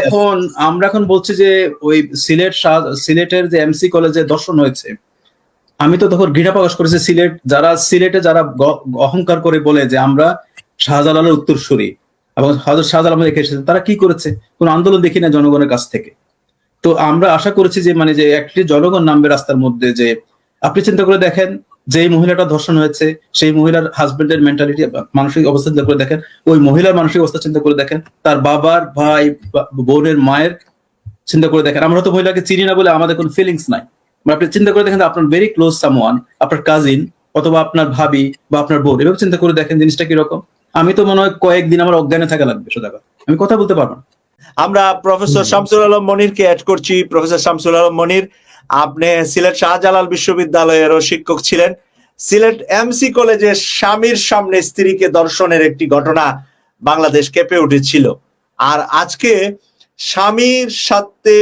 এখন আমরা এখন বলছি যে ওই সিলেট সিলেটের যে এমসি কলেজে দর্শন হয়েছে। আমি তো তখন ঘৃণা প্রকাশ করেছি সিলেট যারা সিলেটে যারা অহংকার করে বলে যে আমরা শাহজালালের উত্তরসূরি এবং হজরত শাহজালাল আমাদের এসেছে তারা কি করেছে? কোন আন্দোলন দেখি না জনগণের কাছ থেকে। তো আমরা আশা করেছি যে মানে যে একটি জনগণ নামবে রাস্তার মধ্যে যে আপনি চিন্তা করে দেখেন যে মহিলাটা ধর্ষণ হয়েছে সেই মহিলার হাজবেন্ডের মেন্টালিটি মানসিক অবস্থা চিন্তা করে দেখেন। ওই মহিলার মানসিক অবস্থা চিন্তা করে দেখেন। তার বাবার ভাই বোনের মায়ের চিন্তা করে দেখেন। আমরা তো মহিলাকে চিনি না বলে আমাদের কোনো ফিলিংস নাই। মানে আপনি চিন্তা করে দেখেন আপনার ভেরি ক্লোজ সামওয়ান আপনার কাজিন অথবা আপনার ভাবি বা আপনার বোন এভাবে চিন্তা করে দেখেন জিনিসটা কীরকম। আমি তো মনে হয় কয়েকদিন আমার অজ্ঞানে থাকা লাগবে সোজা। আমি কথা বলতে পারব না। আমরা প্রফেসর শামসুল আলম মনিরকে অ্যাড করছি। প্রফেসর শামসুল আলম মনির আপনি সিলেট শাহজালাল বিশ্ববিদ্যালয়েরও শিক্ষক ছিলেন। সিলেট এমসি কলেজে স্বামীর সামনে স্ত্রীকে দর্শনের একটি ঘটনা বাংলাদেশ কেঁপে উঠেছিল। আর আজকে স্বামীর সাথে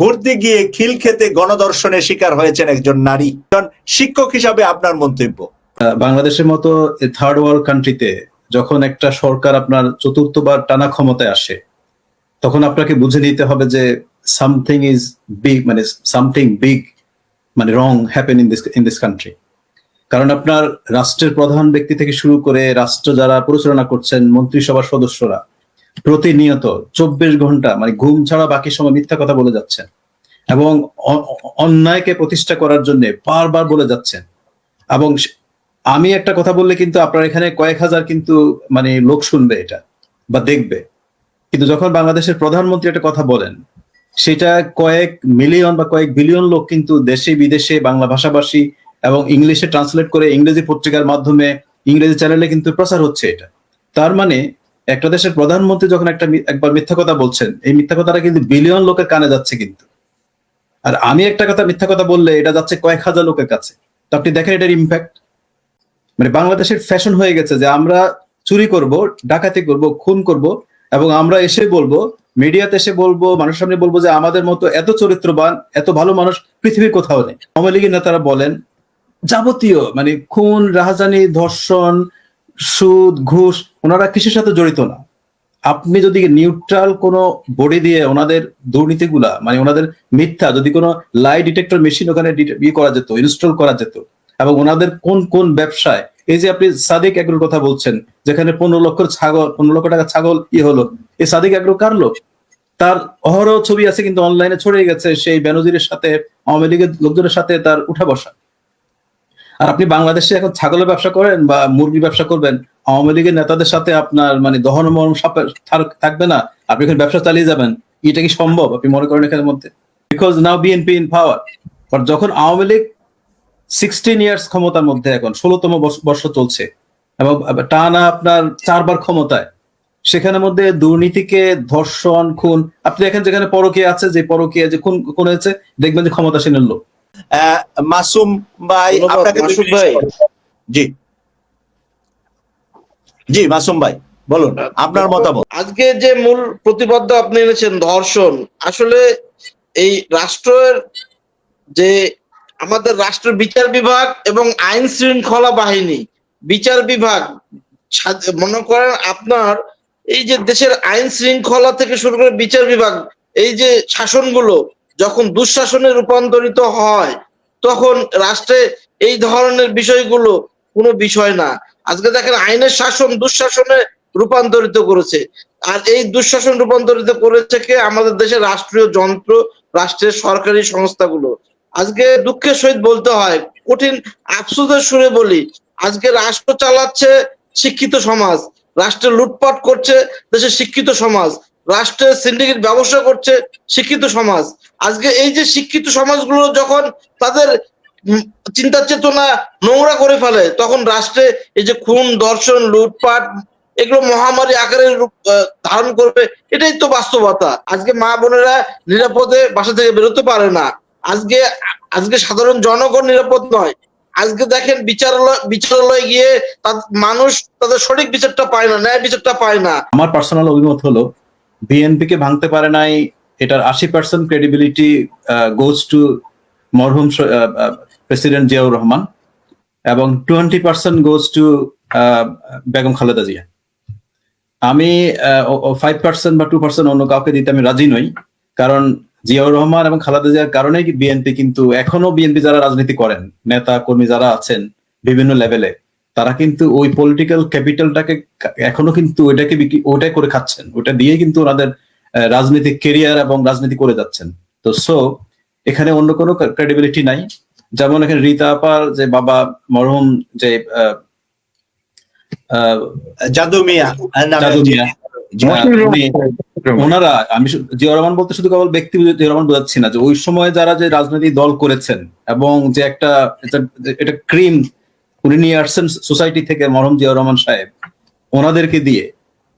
গড়তে গিয়ে খিল খেতে গণদর্শনের শিকার হয়েছেন একজন নারী। শিক্ষক হিসাবে আপনার মন্তব্য? বাংলাদেশের মতো থার্ড ওয়ার্ল্ড কান্ট্রিতে যখন একটা সরকার আপনার চতুর্থবার টানা ক্ষমতায় আসে, তখন আপনাকে বুঝে নিতে হবে যে সামথিং ইজ বিগ মানে সামথিং বিগ মানে wrong happen in this in this country কারণ আপনার রাষ্ট্রের প্রধান ব্যক্তি থেকে শুরু করে রাষ্ট্র যারা পরিচালনা করছেন, মন্ত্রিসভার সদস্যরা, প্রতিনিয়ত চব্বিশ ঘণ্টা মানে ঘুম ছাড়া বাকি সময় মিথ্যা কথা বলে যাচ্ছেন এবং অন্যায়কে প্রতিষ্ঠা করার জন্য বারবার বলে যাচ্ছেন। এবং আমি একটা কথা বললে কিন্তু আপনার এখানে কয়েক হাজার কিন্তু মানে লোক শুনবে এটা বা দেখবে। কিন্তু যখন বাংলাদেশের প্রধানমন্ত্রী একটা কথা বলেন সেটা কয়েক মিলিয়ন বা কয়েক বিলিয়ন লোক কিন্তু দেশে, বিদেশে, বাংলা ভাষাভাষী এবং ইংলিশে ট্রান্সলেট করে ইংরেজি পত্রিকার মাধ্যমে ইংরেজি চ্যানেলে কিন্তু প্রচার হচ্ছে এটা। তার মানে একটা দেশের প্রধানমন্ত্রী যখন একটা একবার মিথ্যা কথা বলছেন, এই মিথ্যা কথাটা কিন্তু বিলিয়ন লোকের কানে যাচ্ছে কিন্তু। আর আমি একটা কথা মিথ্যা কথা বললে এটা যাচ্ছে কয়েক হাজার লোকের কাছে। তো আপনি দেখেন এটার ইম্প্যাক্ট মানে বাংলাদেশের ফ্যাশন হয়ে গেছে যে আমরা চুরি করব, ডাকাতি করব, খুন করব এবং আমরা এসে বলব মিডিয়াতে এসে বলব, মানুষের সামনে বলব যে আমাদের মতো এত চরিত্রবান, এত ভালো মানুষ পৃথিবীর কোথাও নেই। আওয়ামী লীগের নেতারা বলেন, যাবতীয় মানে খুন, রাহাজানি, ধর্ষণ, সুদ, ঘুষ, ওনারা কিসের সাথে জড়িত না। আপনি যদি নিউট্রাল কোনো বডি দিয়ে ওনাদের দুর্নীতিগুলা মানে ওনাদের মিথ্যা, যদি কোনো লাই ডিটেক্টর মেশিন ওখানে ইয়ে করা যেত ইনস্টল করা যেত, এবং ওনাদের কোন কোন ব্যবসায়, এই যে আপনি সাদিক এগ্রোর কথা বলছেন, যেখানে পনেরো লক্ষ ছাগল, পনেরো লক্ষ টাকা ছাগল ই হলো এই সাদিক এগ্রো কার লোক? তার অহরহ ছবি আছে কিন্তু অনলাইনে ছড়িয়ে গেছে, সেই বেনজিরের সাথে, আওয়ামী লীগের লোকজনের সাথে তার উঠা বসা। আর আপনি বাংলাদেশে এখন ছাগলের ব্যবসা করেন বা মুরগি ব্যবসা করবেন, আওয়ামী লীগের নেতাদের সাথে আপনার মানে দহন মরম থাকবে না, আপনি এখানে ব্যবসা চালিয়ে যাবেন, এটা কি সম্ভব আপনি মনে করেন এখানের মধ্যে? Because now BNP in power যখন আওয়ামী লীগ সিক্সটিন ইয়ার্স ক্ষমতার মধ্যে এখন, ষোলোতম বর্ষ চলছে, এবং টানা আপনার চারবার ক্ষমতায় সেখানের মধ্যে দুর্নীতিকে ধর্ষণ খুন। আপনি দেখেন যেখানে পরকীয়া আছে যে পরকীয়া যে খুন খুন হয়েছে দেখবেন যে ক্ষমতাসীনের লোক। আহ, মাসুম ভাই আপনাকে মাসুম ভাই। জি। জি মাসুম ভাই বলুন আপনার মতামত? আজকে যে মূল প্রতিপাদ্য আপনি এনেছেন ধর্ষণ আসলে এই রাষ্ট্রের যে আমাদের রাষ্ট্র বিচার বিভাগ এবং আইন শৃঙ্খলা বাহিনী বিচার বিভাগ মনে করেন আপনার এই যে দেশের আইন শৃঙ্খলা থেকে শুরু করে বিচার বিভাগ, এই যে শাসনগুলো যখন দুঃশাসনে রূপান্তরিত হয়, তখন রাষ্ট্রে এই ধরনের বিষয়গুলো কোনো বিষয় না। আজকে দেখেন আইনের শাসন দুঃশাসনে রূপান্তরিত করেছে। আর এই দুঃশাসন রূপান্তরিত করেছে কে? আমাদের দেশের রাষ্ট্রীয় যন্ত্র, রাষ্ট্রের সরকারি সংস্থাগুলো। আজকে দুঃখের সহিত বলতে হয়, কঠিন আফসোসের সুরে বলি, আজকে রাষ্ট্র চালাচ্ছে শিক্ষিত সমাজ। রাষ্ট্রে লুটপাট করছে দেশের শিক্ষিত সমাজ। রাষ্ট্রের সিন্ডিকেট ব্যবসা করছে শিক্ষিত সমাজ। আজকে এই যে শিক্ষিত সমাজগুলো যখন তাদের চিন্তা চেতনা নোংরা করে ফেলে, তখন রাষ্ট্রে এই যে খুন দর্শন লুটপাট, এগুলো মহামারী আকারে ধারণ করবে, এটাই তো বাস্তবতা। আজকে মা বোনেরা নিরাপদে বাসা থেকে বেরোতে পারে না। আজকে আজকে সাধারণ জনগণ নিরাপদ নয়। আজকে দেখেন বিচারালয় বিচারালয় গিয়ে মানুষ তাদের সঠিক বিচারটা পায় না, ন্যায় বিচারটা পায় না। আমার পার্সোনাল অভিমত হলো বিএনপি কে ভাঙতে পারে নাই, এটার আশি পার্সেন্ট ক্রেডিবিলিটি গোজ টু মরহুম প্রেসিডেন্ট জিয়াউর রহমান এবং twenty percent goes to Begum Khaleda Zia. আমি ফাইভ পার্সেন্ট বা টু পার্সেন্ট অন্য কাউকে দিতে আমি রাজি নই, কারণ জিয়াউর রহমান এবং খালেদা জিয়ার কারণে বিএনপি কিন্তু এখনও বিএনপি যারা রাজনীতি করেন নেতা কর্মী যারা আছেন বিভিন্ন লেভেলে তারা কিন্তু ওই পলিটিক্যাল ক্যাপিটালটাকে এখনও কিন্তু ওইটাকে ওইটাই করে খাচ্ছেন। ওটা দিয়ে কিন্তু ওনাদের রাজনৈতিক কেরিয়ার এবং রাজনীতি করে যাচ্ছেন। তো সো এখানে অন্য কোনো ক্রেডিবিলিটি নাই। যেমন এখানে রীতা আপার যে বাবা মরহুম যে জাদু মিয়া জাদু ওনারা আমি জিয়া রহমান বলতে শুধু কেবল ব্যক্তি জিয়া রহমান বোঝাচ্ছি না যে ওই সময় যারা যে রাজনৈতিক দল করেছেন এবং যে একটা এটা- ক্রিম উনি নিয়ে আসছেন সোসাইটি থেকে মরহম জিয়া রহমান সাহেব ওনাদেরকে দিয়ে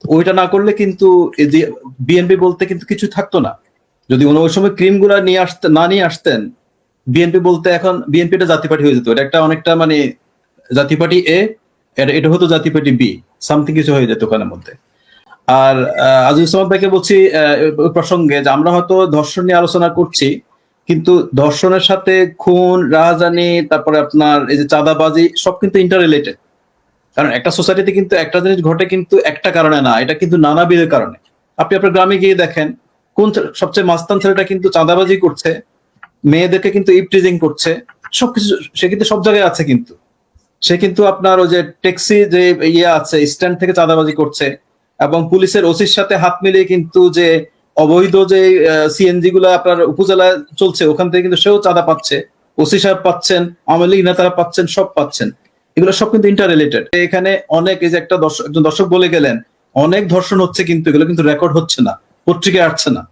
ওইটা না করলে কিন্তু এই যে বিএনপি বলতে কিন্তু কিছু থাকতো না। যদি উনি ওই সময় ক্রিমগুলা নিয়ে আসতেন না নিয়ে আসতেন বিএনপি বলতে এখন বিএনপিটা জাতি পার্টি হয়ে যেত। এটা একটা অনেকটা মানে জাতি পার্টি এ এটা এটা হতো জাতি পার্টি বি সামথিং কিছু হয়ে যেত ওখানের মধ্যে। আর আজিজ সামাদ ভাইকে বলছি প্রসঙ্গে যে আমরা হয়তো ধর্ষণ নিয়ে আলোচনা করছি, কিন্তু ধর্ষণের সাথে খুন রাজধানী তারপরে আপনার এই যে চাঁদাবাজি, সব কিন্তু ইন্টার রিলেটেড কারণ একটা সোসাইটিতে কিন্তু একটা জিনিস ঘটে কিন্তু একটা কারণে না, এটা কিন্তু নানাবিধের কারণে। আপনি আপনার গ্রামে গিয়ে দেখেন, কোন সবচেয়ে মাস্তান ছেলেটা কিন্তু চাঁদাবাজি করছে, মেয়েদেরকে কিন্তু ইপটিজিং করছে, সবকিছু, সে কিন্তু সব জায়গায় আছে কিন্তু। সে কিন্তু আপনার ওই যে ট্যাক্সি যে ইয়ে আছে, স্ট্যান্ড থেকে চাঁদাবাজি করছে এবং পুলিশের ওসির সাথে হাত মিলিয়ে কিন্তু যে অবৈধ যে সিএনজি গুলো আপনার উপজেলায় চলছে, ওখান থেকে কিন্তু সেও চাঁদা পাচ্ছে। ওসি সাহেব পাচ্ছেন, আওয়ামী লীগ নেতারা পাচ্ছেন, সব পাচ্ছেন। এগুলো সব কিন্তু ইন্টার রিলেটেড এখানে অনেক, এই যে একটা দর্শক, একজন দর্শক বলে গেলেন, অনেক ধর্ষণ হচ্ছে কিন্তু, এগুলো কিন্তু রেকর্ড হচ্ছে না, পত্রিকায় আসছে না।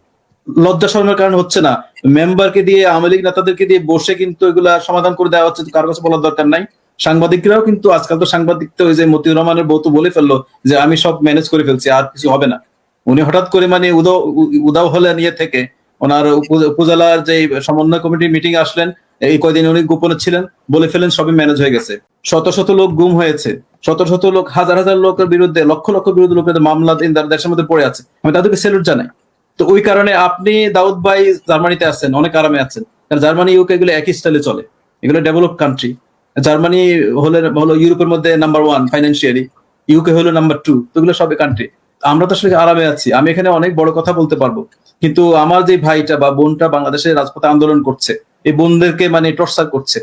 লজ্জা শরমের কারণে হচ্ছে না। মেম্বারকে দিয়ে, আওয়ামী লীগ নেতাদেরকে দিয়ে বসে কিন্তু এগুলা সমাধান করে দেওয়া হচ্ছে, কারও কাছে বলার দরকার নাই। সাংবাদিকরাও কিন্তু আজকাল তো সাংবাদিক তো ওই যে মতিউর রহমানের বউ তো বলে ফেলল যে আমি সব ম্যানেজ করে ফেলছি, আর কিছু হবে না। উনি হঠাৎ করে মানে উদাও উদাও হলে নিয়ে থেকে, ওনার উপ- উপজেলার যে সমন্বয় কমিটির মিটিং আসলেন, এই কয়দিন উনি গোপনে ছিলেন, বলে ফেলেন সবই ম্যানেজ হয়ে গেছে। শত শত লোক গুম হয়েছে, শত শত লোক, হাজার হাজার লোকের বিরুদ্ধে, লক্ষ লক্ষ বিরুদ্ধে লোকের মামলা দিন দেশের মধ্যে পড়ে আছে। আমি তাদেরকে স্যালুট জানাই। তো ওই কারণে আপনি দাউদ ভাই জার্মানিতে আছেন, অনেক আরামে আছেন। কারণ জার্মানি ইউকে এগুলো একই স্টাইলে চলে। এগুলো ডেভেলপ কান্ট্রি জার্মানি হলে হলো ইউরোপের মধ্যে নাম্বার ওয়ান ফাইন্যান্সিয়ালি ইউকে হলো নাম্বার টু এগুলো সব কান্ট্রি আমরা তো আসলে আরামে আছি। আমি এখানে অনেক বড় কথা বলতে পারব। কিন্তু আমার যে ভাইটা বা বোনটা বাংলাদেশের রাজপথে আন্দোলন করছে, এই বোনদেরকে মানে টর্চার করছে।